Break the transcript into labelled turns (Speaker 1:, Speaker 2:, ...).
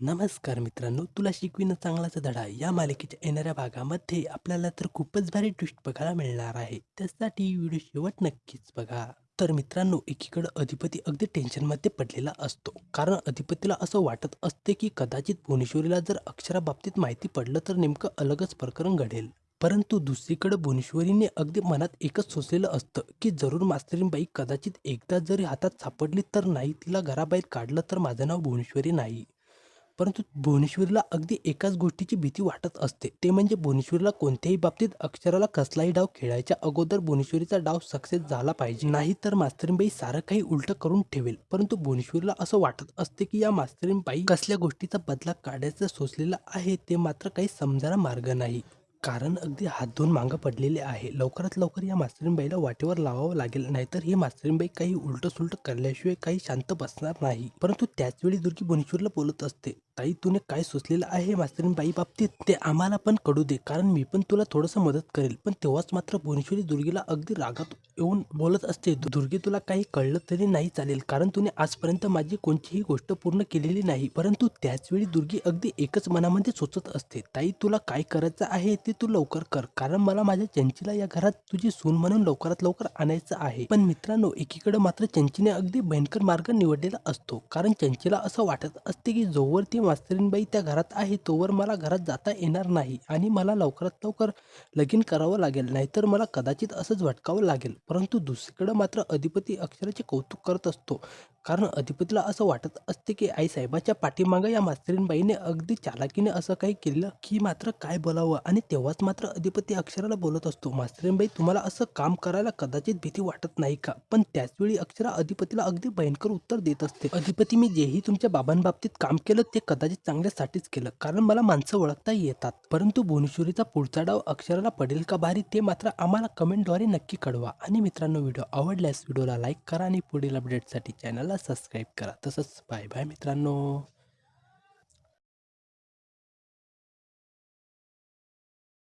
Speaker 1: नमस्कार मित्रांनो तुला शिकविणं चांगलाचा धडा. या मालिकेच्या येणाऱ्या भागामध्ये आपल्याला तर खूपच भारी ट्विस्ट बघायला मिळणार आहे. त्यासाठी व्हिडिओ शेवट नक्कीच बघा. तर मित्रांनो एकीकडे अधिपती अगदी टेन्शनमध्ये पडलेला असतो. कारण अधिपतीला असं वाटत असते की कदाचित भुवनेश्वरीला जर अक्षराबाबतीत माहिती पडलं तर नेमकं अलगच प्रकरण घडेल. परंतु दुसरीकडे भुवनेश्वरीने अगदी मनात एकच सोचलेलं असतं की जरूर मास्तरीनबाई कदाचित एकदा जरी हातात सापडली तर नाही तिला घराबाहेर काढलं तर माझं नाव भुवनेश्वरी नाही. परंतु भुवनेश्वरीला अगदी एकाच गोष्टीची भीती वाटत असते. ते म्हणजे भुवनेश्वरीला कोणत्याही बाबतीत अक्षराला कसलाही डाव खेळायच्या अगोदर भुवनेश्वरीचा डाव सक्सेस झाला पाहिजे. नाही तर मास्तरीनबाई सारं काही उलट करून ठेवेल. परंतु भुवनेश्वरीला असं वाटत असते की या मास्तरीनबाई कसल्या गोष्टीचा बदला काढायचा सोचलेला आहे ते मात्र काही समजायला मार्ग नाही. कारण अगदी हात धुवून मागं पडलेले आहे. लवकरात लवकर या मास्तरीनबाईला वाटेवर लावावं लागेल. नाहीतर ही मास्तरीनबाई काही उलट सुलट करल्याशिवाय काही शांत बसणार नाही. परंतु त्याचवेळी दुर्गी भुवनेश्वरला बोलत असते ताई तुने काय सुचलेलं आहे मास्तरीनबाई बाबतीत? ते आम्हाला पण कळू दे कारण मी पण तुला थोडंसं मदत करेल. पण तेव्हाच मात्र भुवनेश्वरी दुर्गीला अगदी रागात येऊन बोलत असते. दुर्गी तुला काही कळलं तरी नाही चालेल कारण तुने आजपर्यंत माझी कोणतीही गोष्ट पूर्ण केलेली नाही. परंतु त्याचवेळी दुर्गी अगदी एकच मनामध्ये सोचत असते. ताई तुला काय करायचं आहे ते तू लवकर कर कारण मला माझ्या चंचीला या घरात तुझी सून म्हणून लवकरात लवकर आणायचं आहे. पण मित्रांनो एकीकडे मात्र चंचीने अगदी भयंकर मार्ग निवडलेला असतो कारण चंचीला असं वाटत असते की जोवर ती मास्तरीनबाई त्या घरात आहे तोवर मला घरात जाता येणार नाही आणि मला लवकरात लवकर लगीन करावं लागेल. नाहीतर मला कदाचित असंच भटकावं लागेल. परंतु दुसरीकडे मात्र अधिपती अक्षराचे कौतुक करत असतो. कारण अधिपतीला असं वाटत असते की आईसाहेबाच्या पाठीमागं या मास्तरीनबाईने अगदी चालाकीने असं काही केलं की मात्र काय बोलावं? आणि तेव्हाच मात्र अधिपती अक्षराला बोलत असतो मास्तरीनबाई तुम्हाला असं काम करायला कदाचित भीती वाटत नाही का? पण त्याचवेळी अक्षरा अधिपतीला अगदी भयंकर उत्तर देत असते. अधिपती मी जेही तुमच्या बाबांबाबतीत काम केलं ते कदाचित चांगल्यासाठीच केलं कारण मला माणसं ओळखता येतात. परंतु भुवनेश्वरीचा पुढचा डाव अक्षराला पडेल का भारी ते मात्र आम्हाला कमेंटद्वारे नक्की कळवा. आणि मित्रांनो व्हिडिओ आवडल्यास व्हिडिओला लाईक करा आणि पुढील अपडेटसाठी चॅनलला सबस्क्राईब करा तसंच बाय बाय मित्रांनो